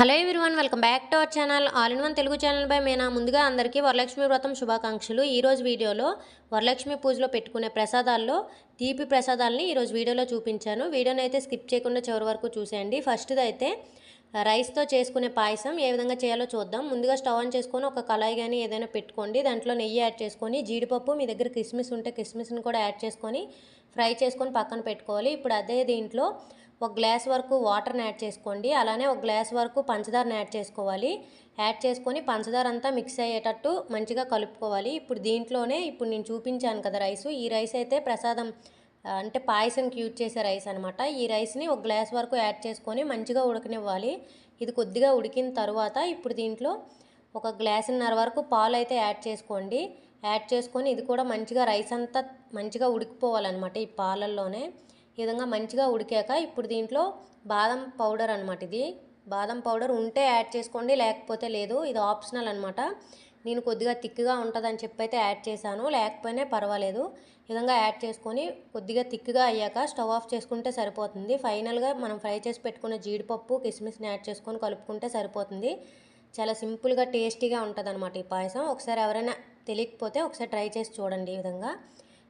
Hello everyone welcome back to our channel. All in one Telugu channel by Mena. ముందుగా అందరికీ వరలక్ష్మి వ్రతం శుభాకాంక్షలు. ఈరోజు వీడియోలో వరలక్ష్మి పూజలో పెట్టుకునే ప్రసాదాల్లో తీపి ప్రసాదాలని ఈరోజు వీడియోలో చూపించాను. వీడియోని అయితే స్కిప్ చేయకుండా చివరి వరకు చూసేయండి. ఫస్ట్ది అయితే రైస్తో చేసుకునే పాయసం ఏ విధంగా చేయాలో చూద్దాం. ముందుగా స్టవ్ ఆన్ చేసుకొని ఒక కళాయి కానీ ఏదైనా పెట్టుకోండి. దాంట్లో నెయ్యి యాడ్ చేసుకొని జీడిపప్పు మీ దగ్గర కిస్మిస్ ఉంటే కిస్మిస్ని కూడా యాడ్ చేసుకొని ఫ్రై చేసుకొని పక్కన పెట్టుకోవాలి. ఇప్పుడు అదే దీంట్లో ఒక గ్లాస్ వరకు వాటర్ని యాడ్ చేసుకోండి. అలానే ఒక గ్లాస్ వరకు పంచదారని యాడ్ చేసుకోవాలి. యాడ్ చేసుకొని పంచదార అంతా మిక్స్ అయ్యేటట్టు మంచిగా కలుపుకోవాలి. ఇప్పుడు దీంట్లోనే ఇప్పుడు నేను చూపించాను కదా రైస్. ఈ రైస్ అయితే ప్రసాదం అంటే పాయసంకి యూజ్ చేసే రైస్ అనమాట ఈ రైస్ని ఒక గ్లాస్ వరకు యాడ్ చేసుకొని మంచిగా ఉడకనివ్వాలి. ఇది కొద్దిగా ఉడికిన తర్వాత ఇప్పుడు దీంట్లో ఒక గ్లాసున్నర వరకు పాలు అయితే యాడ్ చేసుకోండి. యాడ్ చేసుకొని ఇది కూడా మంచిగా రైస్ అంతా మంచిగా ఉడికిపోవాలన్నమాట ఈ పాలల్లోనే. ఈ విధంగా మంచిగా ఉడికాక ఇప్పుడు దీంట్లో బాదం పౌడర్ అనమాట ఇది. బాదం పౌడర్ ఉంటే యాడ్ చేసుకోండి లేకపోతే లేదు. ఇది ఆప్షనల్ అనమాట నేను కొద్దిగా థిక్గా ఉంటుందని చెప్పి అయితే యాడ్ చేశాను లేకపోయినా పర్వాలేదు. ఈ విధంగా యాడ్ చేసుకొని కొద్దిగా థిక్గా అయ్యాక స్టవ్ ఆఫ్ చేసుకుంటే సరిపోతుంది. ఫైనల్గా మనం ఫ్రై చేసి పెట్టుకున్న జీడిపప్పు కిస్మిస్ని యాడ్ చేసుకొని కలుపుకుంటే సరిపోతుంది. చాలా సింపుల్గా టేస్టీగా ఉంటుంది అనమాట ఈ పాయసం. ఒకసారి ఎవరైనా తెలియకపోతే ఒకసారి ట్రై చేసి చూడండి ఈ విధంగా.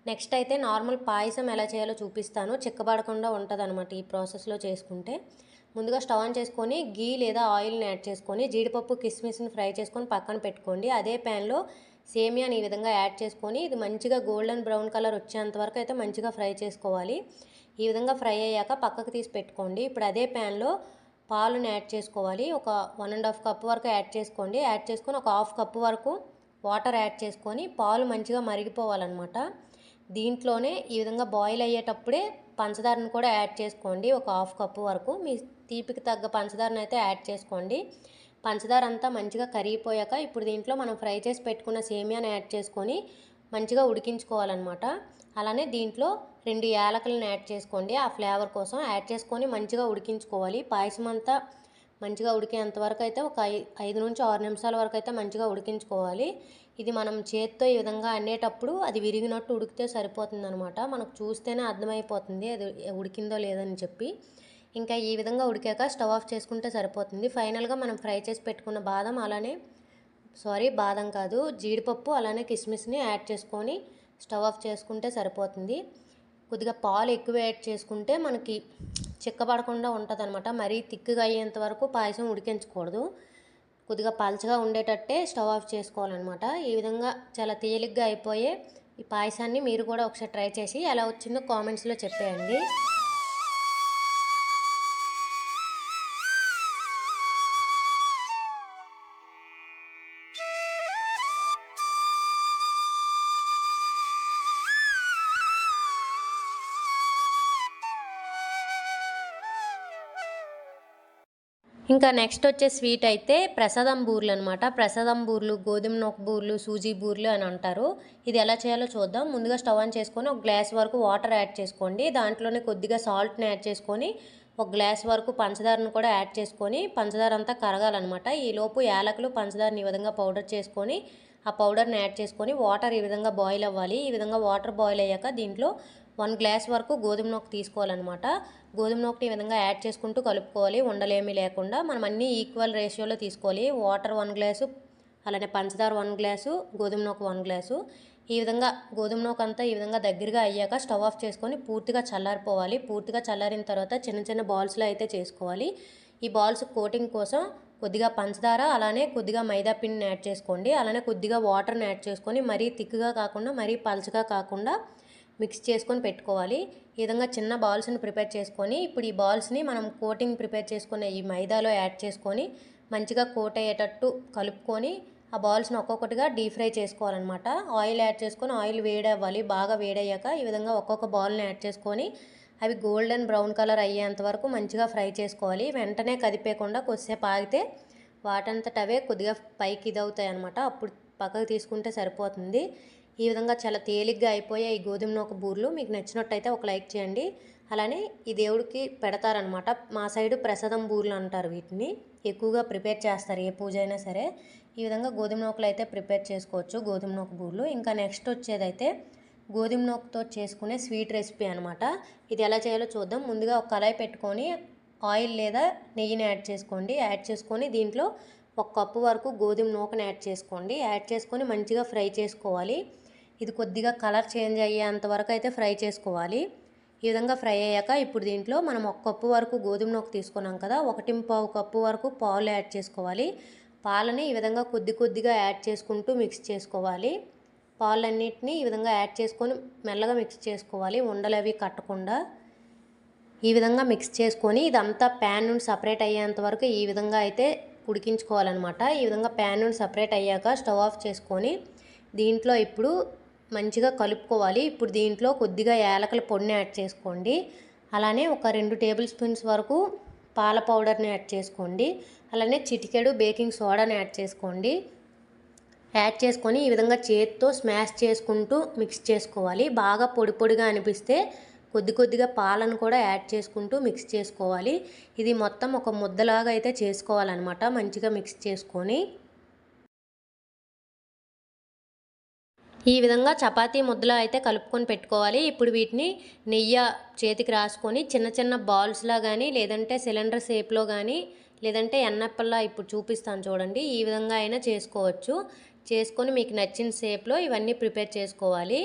నెక్స్ట్ అయితే నార్మల్ పాయసం ఎలా చేయాలో చూపిస్తాను. చిక్కబడకుండా ఉంటుంది అనమాట ఈ ప్రాసెస్లో చేసుకుంటే. ముందుగా స్టవ్ ఆన్ చేసుకొని గీ లేదా ఆయిల్ని యాడ్ చేసుకొని జీడిపప్పు కిస్మిస్ని ఫ్రై చేసుకొని పక్కన పెట్టుకోండి. అదే ప్యాన్లో సేమియాని ఈ విధంగా యాడ్ చేసుకొని ఇది మంచిగా గోల్డెన్ బ్రౌన్ కలర్ వచ్చేంత వరకు అయితే మంచిగా ఫ్రై చేసుకోవాలి. ఈ విధంగా ఫ్రై అయ్యాక పక్కకు తీసి పెట్టుకోండి. ఇప్పుడు అదే ప్యాన్లో పాలుని యాడ్ చేసుకోవాలి. ఒక వన్ అండ్ హాఫ్ కప్ వరకు యాడ్ చేసుకోండి. యాడ్ చేసుకొని ఒక హాఫ్ కప్ వరకు వాటర్ యాడ్ చేసుకొని పాలు మంచిగా మరిగిపోవాలన్నమాట. దీంట్లోనే ఈ విధంగా బాయిల్ అయ్యేటప్పుడే పంచదారను కూడా యాడ్ చేసుకోండి. ఒక హాఫ్ కప్పు వరకు. మీ తీపికి తగ్గ పంచదారను అయితే యాడ్ చేసుకోండి. పంచదార అంతా మంచిగా కరిగిపోయాక ఇప్పుడు దీంట్లో మనం ఫ్రై చేసి పెట్టుకున్న సేమియాను యాడ్ చేసుకొని మంచిగా ఉడికించుకోవాలన్నమాట. అలానే దీంట్లో రెండు యాలకులను యాడ్ చేసుకోండి. ఆ ఫ్లేవర్ కోసం యాడ్ చేసుకొని మంచిగా ఉడికించుకోవాలి. పాయసం అంతా మంచిగా ఉడికేంత వరకు అయితే ఒక ఐ ఐదు నుంచి ఆరు నిమిషాల వరకు అయితే మంచిగా ఉడికించుకోవాలి. ఇది మనం చేత్తో ఈ విధంగా అనేటప్పుడు అది విరిగినట్టు ఉడికితే సరిపోతుంది అనమాట మనకు చూస్తేనే అర్థమైపోతుంది అది ఉడికిందో లేదని చెప్పి. ఇంకా ఈ విధంగా ఉడికాక స్టవ్ ఆఫ్ చేసుకుంటే సరిపోతుంది. ఫైనల్గా మనం ఫ్రై చేసి పెట్టుకున్న బాదం అలానే సారీ బాదం కాదు జీడిపప్పు అలానే కిస్మిస్ని యాడ్ చేసుకొని స్టవ్ ఆఫ్ చేసుకుంటే సరిపోతుంది. కొద్దిగా పాలు ఎక్కువ యాడ్ చేసుకుంటే మనకి చిక్కబడకుండా ఉంటుంది అనమాట మరీ తిక్కుగా అయ్యేంత వరకు పాయసం ఉడికించకూడదు. కొద్దిగా పలచగా ఉండేటట్టే స్టవ్ ఆఫ్ చేసుకోవాలన్నమాట. ఈ విధంగా చాలా తేలిగ్గా అయిపోయే ఈ పాయసాన్ని మీరు కూడా ఒకసారి ట్రై చేసి ఎలా వచ్చిందో కామెంట్స్లో చెప్పేయండి. ఇంకా నెక్స్ట్ వచ్చే స్వీట్ అయితే ప్రసాదం బూర్లు అనమాట ప్రసాదం బూర్లు గోధుమ నొక్క బూర్లు సూజీ బూర్లు అని అంటారు. ఇది ఎలా చేయాలో చూద్దాం. ముందుగా స్టవ్ ఆన్ చేసుకొని ఒక గ్లాస్ వరకు వాటర్ యాడ్ చేసుకోండి. దాంట్లోనే కొద్దిగా సాల్ట్ని యాడ్ చేసుకొని ఒక గ్లాస్ వరకు పంచదారను కూడా యాడ్ చేసుకొని పంచదార అంతా కరగాలన్నమాట. ఈ లోపు యాలకులు పంచదారని ఈ విధంగా పౌడర్ చేసుకొని ఆ పౌడర్ని యాడ్ చేసుకొని వాటర్ ఈ విధంగా బాయిల్ అవ్వాలి. ఈ విధంగా వాటర్ బాయిల్ అయ్యాక దీంట్లో వన్ గ్లాస్ వరకు గోధుమ నొక్క తీసుకోవాలన్నమాట. గోధుమ ఒకటి ఈ విధంగా యాడ్ చేసుకుంటూ కలుపుకోవాలి. ఉండలేమీ లేకుండా మనం అన్నీ ఈక్వల్ రేషియోలో తీసుకోవాలి. వాటర్ వన్ గ్లాసు అలానే పంచదార వన్ గ్లాసు గోధుమ నూక వన్ గ్లాసు. ఈ విధంగా గోధుమ నూక అంతా ఈ విధంగా దగ్గరగా అయ్యాక స్టవ్ ఆఫ్ చేసుకొని పూర్తిగా చల్లారిపోవాలి. పూర్తిగా చల్లారిన తర్వాత చిన్న చిన్న బాల్స్లో అయితే చేసుకోవాలి. ఈ బాల్స్ కోటింగ్ కోసం కొద్దిగా పంచదార అలానే కొద్దిగా మైదా పిండిని యాడ్ చేసుకోండి. అలానే కొద్దిగా వాటర్ని యాడ్ చేసుకొని మరీ థిక్గా కాకుండా మరీ పల్చగా కాకుండా మిక్స్ చేసుకొని పెట్టుకోవాలి. ఈ విధంగా చిన్న బాల్స్ని ప్రిపేర్ చేసుకొని ఇప్పుడు ఈ బాల్స్ని మనం కోటింగ్ ప్రిపేర్ చేసుకున్న ఈ మైదాలో యాడ్ చేసుకొని మంచిగా కోట్ అయ్యేటట్టు కలుపుకొని ఆ బాల్స్ని ఒక్కొక్కటిగా డీప్ ఫ్రై చేసుకోవాలన్నమాట. ఆయిల్ యాడ్ చేసుకొని ఆయిల్ వేడవ్వాలి. బాగా వేడయ్యాక ఈ విధంగా ఒక్కొక్క బాల్ని యాడ్ చేసుకొని అవి గోల్డెన్ బ్రౌన్ కలర్ అయ్యేంత వరకు మంచిగా ఫ్రై చేసుకోవాలి. వెంటనే కదిపేయకుండా కొద్దిసేపు ఆగితే వాటంతట అవే కొద్దిగా పైకి ఇదవుతాయి అనమాట అప్పుడు పక్కకు తీసుకుంటే సరిపోతుంది. ఈ విధంగా చాలా తేలిగ్గా అయిపోయాయి ఈ గోధుమ నూక బూర్లు. మీకు నచ్చినట్టయితే ఒక లైక్ చేయండి. అలానే ఈ దేవుడికి పెడతారనమాట మా సైడు ప్రసాదం బూర్లు అంటారు వీటిని. ఎక్కువగా ప్రిపేర్ చేస్తారు ఏ పూజ అయినా సరే. ఈ విధంగా గోధుమ నూకలు అయితే ప్రిపేర్ చేసుకోవచ్చు గోధుమ నూక బూర్లు. ఇంకా నెక్స్ట్ వచ్చేదైతే గోధుమ నూకతో చేసుకునే స్వీట్ రెసిపీ అనమాట ఇది ఎలా చేయాలో చూద్దాం. ముందుగా ఒక కళాయి పెట్టుకొని ఆయిల్ లేదా నెయ్యిని యాడ్ చేసుకోండి. యాడ్ చేసుకొని దీంట్లో ఒక కప్పు వరకు గోధుమ నూకను యాడ్ చేసుకోండి. యాడ్ చేసుకొని మంచిగా ఫ్రై చేసుకోవాలి. ఇది కొద్దిగా కలర్ చేంజ్ అయ్యేంత వరకు అయితే ఫ్రై చేసుకోవాలి. ఈ విధంగా ఫ్రై అయ్యాక ఇప్పుడు దీంట్లో మనం ఒక కప్పు వరకు గోధుమ నూక తీసుకున్నాం కదా ఒకటి పావు కప్పు వరకు పాలు యాడ్ చేసుకోవాలి. పాలని ఈ విధంగా కొద్ది కొద్దిగా యాడ్ చేసుకుంటూ మిక్స్ చేసుకోవాలి. పాలన్నిటిని ఈ విధంగా యాడ్ చేసుకొని మెల్లగా మిక్స్ చేసుకోవాలి ఉండలు అవి కట్టకుండా. ఈ విధంగా మిక్స్ చేసుకొని ఇదంతా ప్యాన్ నుండి సపరేట్ అయ్యేంత వరకు ఈ విధంగా అయితే ఉడికించుకోవాలన్నమాట. ఈ విధంగా ప్యాన్ నుండి సపరేట్ అయ్యాక స్టవ్ ఆఫ్ చేసుకొని దీంట్లో ఇప్పుడు మంచిగా కలుపుకోవాలి. ఇప్పుడు దీంట్లో కొద్దిగా యాలకల పొడిని యాడ్ చేసుకోండి. అలానే ఒక రెండు టేబుల్ స్పూన్స్ వరకు పాల పౌడర్ని యాడ్ చేసుకోండి. అలానే చిటికెడు బేకింగ్ సోడాని యాడ్ చేసుకోండి. యాడ్ చేసుకొని ఈ విధంగా చేతితో స్మాష్ చేసుకుంటూ మిక్స్ చేసుకోవాలి. బాగా పొడి పొడిగా అనిపిస్తే కొద్ది కొద్దిగా పాలను కూడా యాడ్ చేసుకుంటూ మిక్స్ చేసుకోవాలి. ఇది మొత్తం ఒక ముద్దలాగా అయితే చేసుకోవాలన్నమాట. మంచిగా మిక్స్ చేసుకొని ఈ విధంగా చపాతీ ముద్దలో అయితే కలుపుకొని పెట్టుకోవాలి. ఇప్పుడు వీటిని నెయ్యి చేతికి రాసుకొని చిన్న చిన్న బాల్స్లా కానీ లేదంటే సిలిండర్ షేప్లో కానీ లేదంటే ఎన్నప్పల్లా ఇప్పుడు చూపిస్తాను చూడండి. ఈ విధంగా అయినా చేసుకోవచ్చు. చేసుకొని మీకు నచ్చిన షేప్లో ఇవన్నీ ప్రిపేర్ చేసుకోవాలి.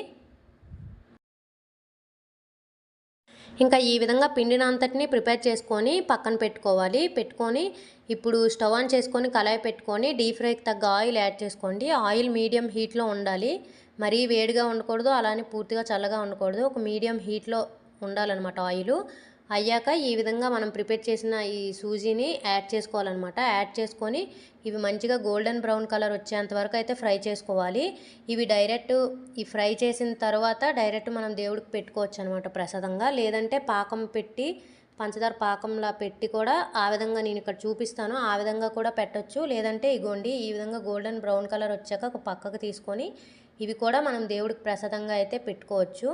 ఇంకా ఈ విధంగా పిండినంతటిని ప్రిపేర్ చేసుకొని పక్కన పెట్టుకోవాలి. పెట్టుకొని ఇప్పుడు స్టవ్ ఆన్ చేసుకొని కళాయి పెట్టుకొని డీప్ ఫ్రైకి తగ్గ ఆయిల్ యాడ్ చేసుకోండి. ఆయిల్ మీడియం హీట్లో ఉండాలి. మరీ వేడిగా ఉండకూడదు అలానే పూర్తిగా చల్లగా ఉండకూడదు. ఒక మీడియం హీట్లో ఉండాలన్నమాట ఆయిల్. అయ్యాక ఈ విధంగా మనం ప్రిపేర్ చేసిన ఈ సూజీని యాడ్ చేసుకోవాలన్నమాట. యాడ్ చేసుకొని ఇవి మంచిగా గోల్డెన్ బ్రౌన్ కలర్ వచ్చేంత వరకు అయితే ఫ్రై చేసుకోవాలి. ఇవి డైరెక్ట్ ఈ ఫ్రై చేసిన తర్వాత డైరెక్ట్ మనం దేవుడికి పెట్టుకోవచ్చు అనమాట ప్రసాదంగా. లేదంటే పాకం పెట్టి పంచదార పాకంలా పెట్టి కూడా ఆ విధంగా నేను ఇక్కడ చూపిస్తాను. ఆ విధంగా కూడా పెట్టొచ్చు. లేదంటే ఇగోండి ఈ విధంగా గోల్డెన్ బ్రౌన్ కలర్ వచ్చాక ఒక పక్కకు తీసుకొని ఇవి కూడా మనం దేవుడికి ప్రసాదంగా అయితే పెట్టుకోవచ్చు.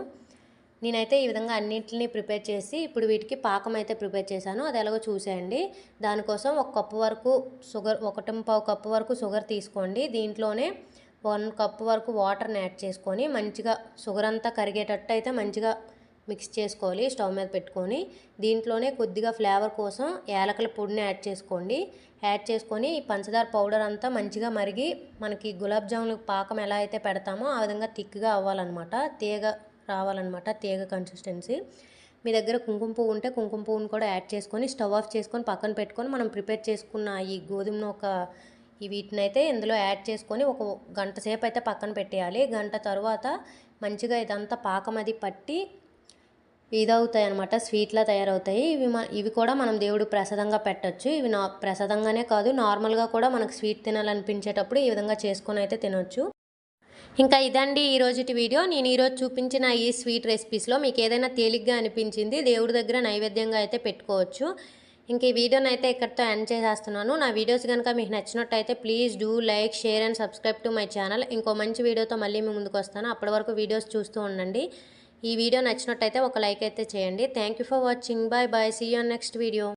నేనైతే ఈ విధంగా అన్నింటిని ప్రిపేర్ చేసి ఇప్పుడు వీటికి పాకం అయితే ప్రిపేర్ చేశాను. అది ఎలాగో చూసేయండి. దానికోసం ఒక కప్పు వరకు షుగర్ ఒకటి పావు కప్పు వరకు షుగర్ తీసుకోండి. దీంట్లోనే వన్ కప్పు వరకు వాటర్ని యాడ్ చేసుకొని మంచిగా షుగర్ అంతా కరిగేటట్టు అయితే మంచిగా మిక్స్ చేసుకోవాలి స్టవ్ మీద పెట్టుకొని. దీంట్లోనే కొద్దిగా ఫ్లేవర్ కోసం ఏలకల పొడిని యాడ్ చేసుకోండి. యాడ్ చేసుకొని ఈ పంచదార పౌడర్ అంతా మంచిగా మరిగి మనకి గులాబ్ జాములు పాకం ఎలా అయితే పెడతామో ఆ విధంగా థిక్గా అవ్వాలన్నమాట. తీగ రావాలన్నమాట తీగ కన్సిస్టెన్సీ మీ దగ్గర కుంకుమ పువ్వు ఉంటే కుంకుమ పువ్వుని కూడా యాడ్ చేసుకొని స్టవ్ ఆఫ్ చేసుకొని పక్కన పెట్టుకొని మనం ప్రిపేర్ చేసుకున్న ఈ గోధుమ ఒక ఈ వీటిని అయితే ఇందులో యాడ్ చేసుకొని ఒక గంట సేపు అయితే పక్కన పెట్టేయాలి. గంట తర్వాత మంచిగా ఇదంతా పాకం అది పట్టి ఇదవుతాయి అనమాట స్వీట్లా తయారవుతాయి. ఇవి ఇవి కూడా మనం దేవుడు ప్రసాదంగా పెట్టచ్చు. ఇవి నా ప్రసాదంగానే కాదు నార్మల్గా కూడా మనకు స్వీట్ తినాలనిపించేటప్పుడు ఈ విధంగా చేసుకొని అయితే తినొచ్చు. ఇంకా ఇదండి ఈరోజుటి వీడియో. నేను ఈరోజు చూపించిన ఈ స్వీట్ రెసిపీస్లో మీకు ఏదైనా తేలిగ్గా అనిపించింది దేవుడి దగ్గర నైవేద్యంగా అయితే పెట్టుకోవచ్చు. ఇంక ఈ వీడియోని అయితే ఇక్కడితో ఎండ్ చేసేస్తున్నాను. నా వీడియోస్ కనుక మీకు నచ్చినట్టయితే please do like share and subscribe to my channel. ఇంకో మంచి వీడియోతో మళ్ళీ మీ ముందుకు వస్తాను. అప్పటి వరకు వీడియోస్ చూస్తూ ఉండండి. ఈ వీడియో నచ్చినట్టయితే ఒక లైక్ అయితే చేయండి. Thank you for watching bye bye see you next video